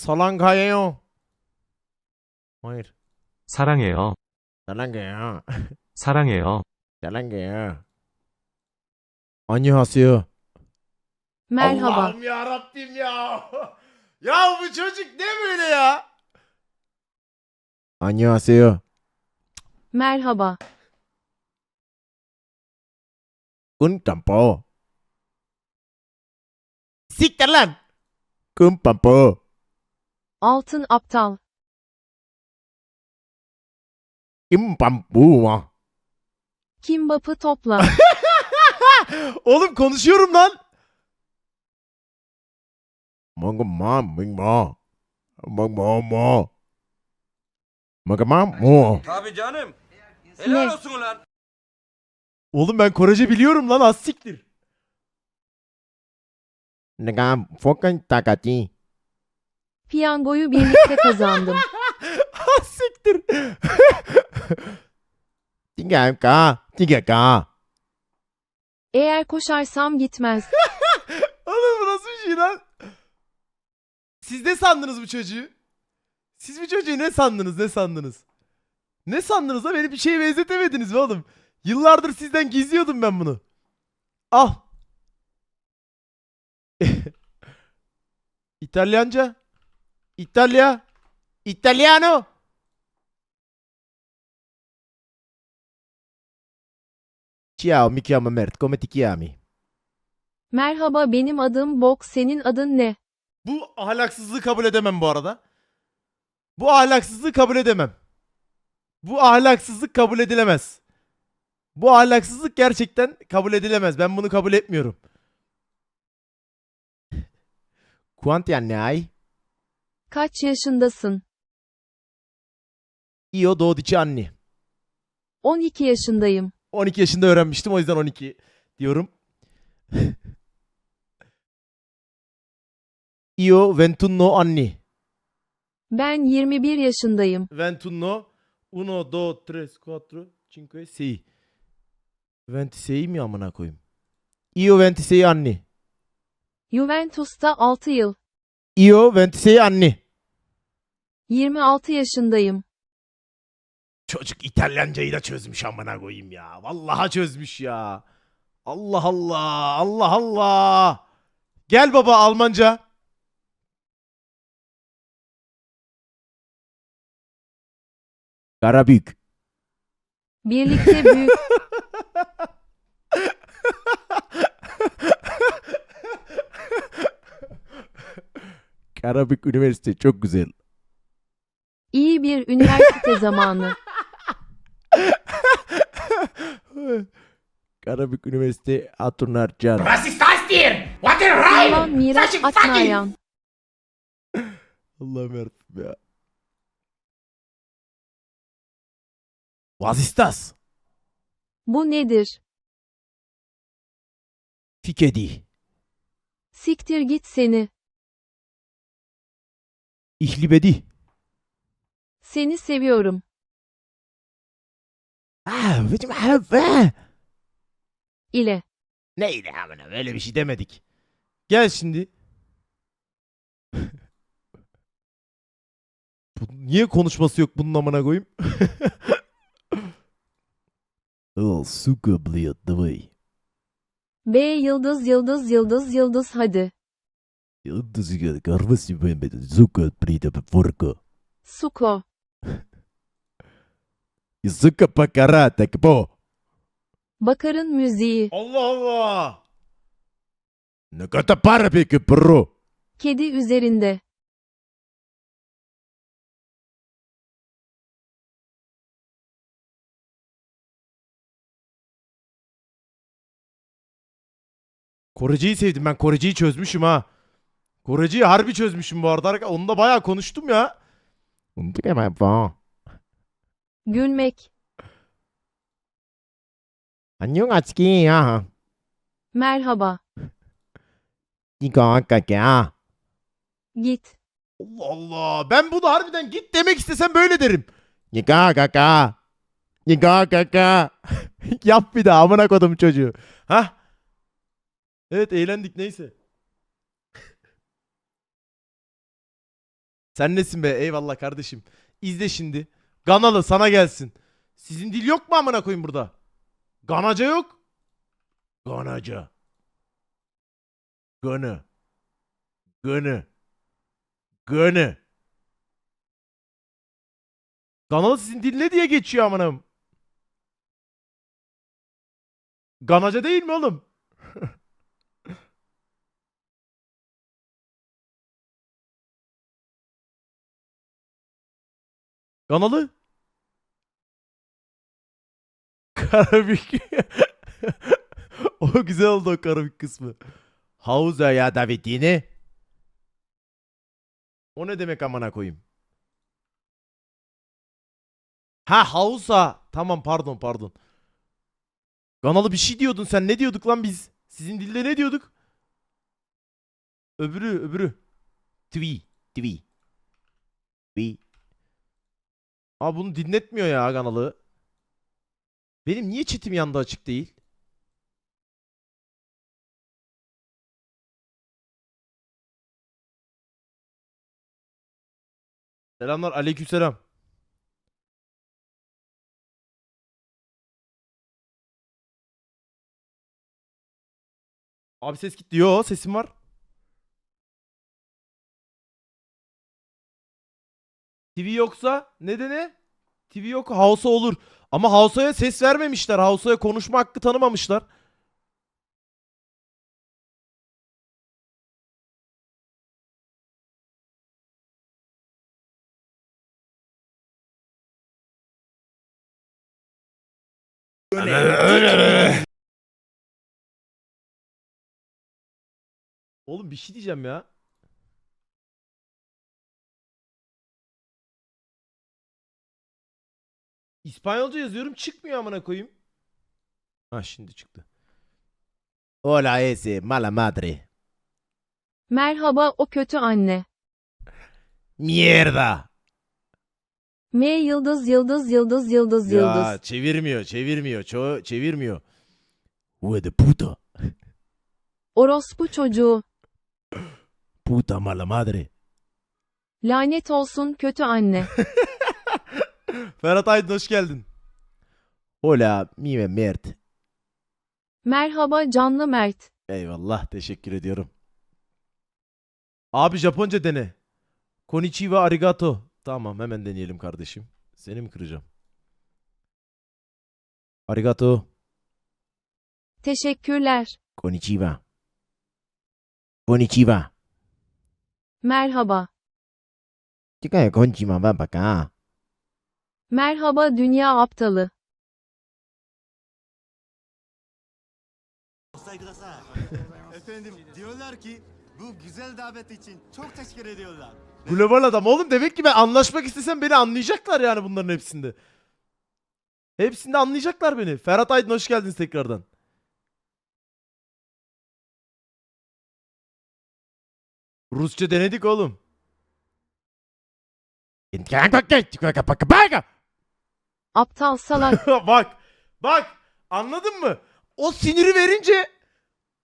사랑가요. Hayır. 사랑해요. 사랑해요. 사랑해요. 사랑해요. 안녕하세요. Merhaba. Allah'ım ya Rabbim ya. ya bu çocuk ne böyle ya? 안녕하세요. Merhaba. 꾼땀뽀. Siktir lan. 꾼땀뽀. Altın aptal. İmbambuma. Kimbap'ı topla. Oğlum konuşuyorum lan. Manga mam ming ma. Manga ma. Manga mam mo. Tabii canım. Helal Ne? olsun ulan. Oğlum ben Korece biliyorum lan az siktir. Nagam fokan takati. Piyangoyu birlikte kazandım. Ha ah, siktir. Dingem ka. Eğer koşarsam gitmez. Oğlum bu nasıl bir şey lan? Siz ne sandınız bu çocuğu? Siz bu çocuğu ne sandınız ne sandınız? Ne sandınız da beni bir şeye benzetemediniz be oğlum. Yıllardır sizden gizliyordum ben bunu. Al. İtalyanca. İtalya. İtalyano. Ciao, mi chiamo Mert. Come ti chiami? Merhaba benim adım Bok senin adın ne? Bu ahlaksızlığı kabul edemem bu arada. Bu ahlaksızlığı kabul edemem. Bu ahlaksızlık kabul edilemez. Bu ahlaksızlık gerçekten kabul edilemez. Ben bunu kabul etmiyorum. Quanti anni hai? Kaç yaşındasın? Io 12 anni. 12 yaşındayım. 12 yaşında öğrenmiştim o yüzden 12 diyorum. Io 21 anni. Ben 21 yaşındayım. 21, 1, 2, 3, 4, 5, 6. 26 mi amına koyayım? Io 26 anni. Juventus'ta 6 yıl. Io 26 anni. 26 yaşındayım. Çocuk İtalyancayı da çözmüş amına koyayım ya. Vallahi çözmüş ya. Allah Allah. Allah Allah. Gel baba Almanca. Karabük. Birlikte büyük. Karabük Üniversite çok güzel. İyi bir üniversite zamanı. Karabük Üniversite Aturnar Can. Was ist das dir? What a Yalan rhyme! Fucking fucking! atmayan. Allah'ım yarabbim ya. Was ist das? Bu nedir? Fikedi. Siktir git seni. Ich liebe dich. Seni seviyorum. Ah, bizim ah, İle. Neydi amına öyle bir şey demedik. Gel şimdi. Bu, niye konuşması yok bunun amına koyayım? О, сука, блядь, давай. B yıldız yıldız yıldız yıldız hadi. Yıldızı gel, karvası ben Сука, блядь, порка. Suko. Zıkkı pakara tekbo. Bakar'ın müziği. Allah Allah. Ne kadar para peki pro? Kedi üzerinde. Koreciyi sevdim ben. Koreciyi çözmüşüm ha. Koreciyi harbi çözmüşüm bu arada. Onu da bayağı konuştum ya. Unuttuk hemen falan. Gülmek. 안녕 아치키 야. Merhaba. 이거 아까야. Git. Allah Allah. Ben bunu harbiden git demek istesem böyle derim. Yıka kaka. Yıka kaka. Yap bir daha amına kodum çocuğu. Ha? Evet eğlendik neyse. Sen nesin be? Eyvallah kardeşim. İzle şimdi. Ganalı sana gelsin. Sizin dil yok mu amına koyayım burada? Ganaca yok. Ganaca. Gönü. Gönü. Gönü. Ganalı sizin dil ne diye geçiyor amınım? Ganaca değil mi oğlum? Ganalı. Karabük. o güzel oldu o karabük kısmı. Hauza ya Davidini. O ne demek amına koyayım? Ha Hausa. Tamam pardon pardon. Ganalı bir şey diyordun sen. Ne diyorduk lan biz? Sizin dilde ne diyorduk? Öbürü öbürü. Tvi. Tvi. Tvi. Abi bunu dinletmiyor ya kanalı. Benim niye çetim yanda açık değil? Selamlar aleykümselam. Abi ses gitti. Yo sesim var. TV yoksa nedeni? TV yok Hausa olur. Ama Hausa'ya ses vermemişler. Hausa'ya konuşma hakkı tanımamışlar. Oğlum bir şey diyeceğim ya. İspanyolca yazıyorum çıkmıyor amına koyayım. Ha şimdi çıktı. Hola ese mala madre. Merhaba o kötü anne. Mierda. M yıldız yıldız yıldız yıldız Ya yıldız. çevirmiyor, çevirmiyor, ço çevirmiyor. Hue de puta. Orospu çocuğu. Puta mala madre. Lanet olsun kötü anne. Ferhat Aydın hoş geldin. Hola mime mert. Merhaba canlı Mert. Eyvallah teşekkür ediyorum. Abi Japonca dene. Konnichiwa arigato. Tamam hemen deneyelim kardeşim. Seni mi kıracağım? Arigato. Teşekkürler. Konnichiwa. Konnichiwa. Merhaba. Çıkaya konnichiwa ben bak ha. Merhaba dünya aptalı. Efendim diyorlar ki bu güzel davet için çok teşekkür ediyorlar. Global adam oğlum demek ki ben anlaşmak istesem beni anlayacaklar yani bunların hepsinde. Hepsinde anlayacaklar beni. Ferhat Aydın hoş geldiniz tekrardan. Rusça denedik oğlum. Aptal salak. bak. Bak. Anladın mı? O siniri verince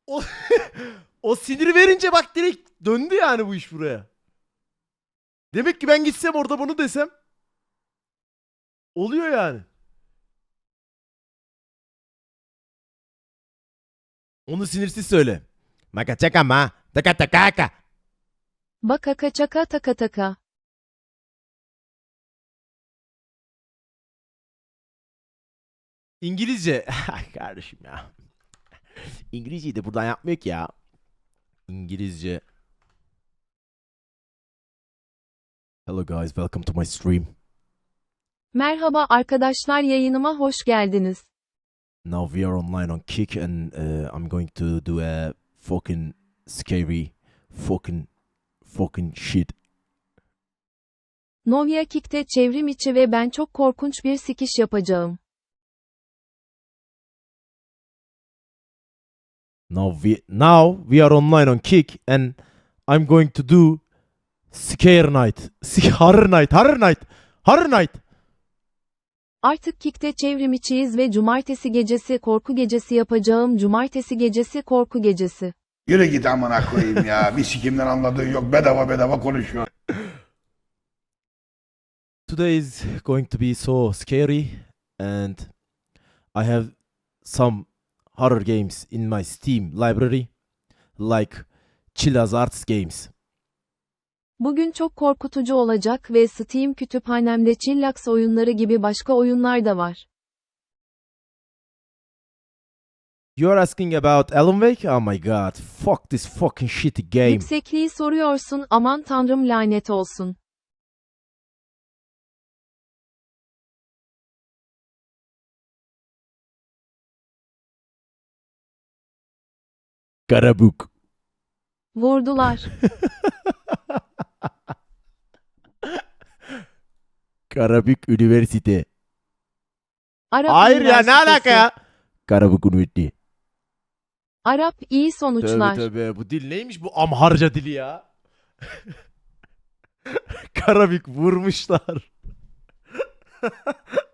o, o siniri verince bak direkt döndü yani bu iş buraya. Demek ki ben gitsem orada bunu desem oluyor yani. Onu sinirsiz söyle. Maka çaka ma. Taka taka Bakaka çaka taka taka. İngilizce. Kardeşim ya. İngilizceyi de buradan yapmıyor ki ya. İngilizce. Hello guys, welcome to my stream. Merhaba arkadaşlar yayınıma hoş geldiniz. Now we are online on Kick and uh, I'm going to do a fucking scary fucking fucking shit. Novia Kick'te çevrim içi ve ben çok korkunç bir sikiş yapacağım. Now we now we are online on Kick and I'm going to do scare night. Sc- horror night, horror night, horror night. Artık Kick'te çevrim içiyiz ve cumartesi gecesi korku gecesi yapacağım. Cumartesi gecesi korku gecesi. Yürü git amına koyayım ya. Bir sikimden anladığın yok. Bedava bedava konuşuyor. Today is going to be so scary and I have some horror games in my Steam library like Chilla's Arts Games. Bugün çok korkutucu olacak ve Steam kütüphanemde Chillax oyunları gibi başka oyunlar da var. You are asking about Alan Wake? Oh my god, fuck this fucking shitty game. Yüksekliği soruyorsun aman tanrım lanet olsun. Karabuk. Vurdular. Karabük Üniversite. Arap Hayır ya ne alaka Üniversitesi. ya? Karabük Üniversite. Arap iyi Tövbe sonuçlar. tövbe bu dil neymiş bu amharca dili ya? Karabük vurmuşlar.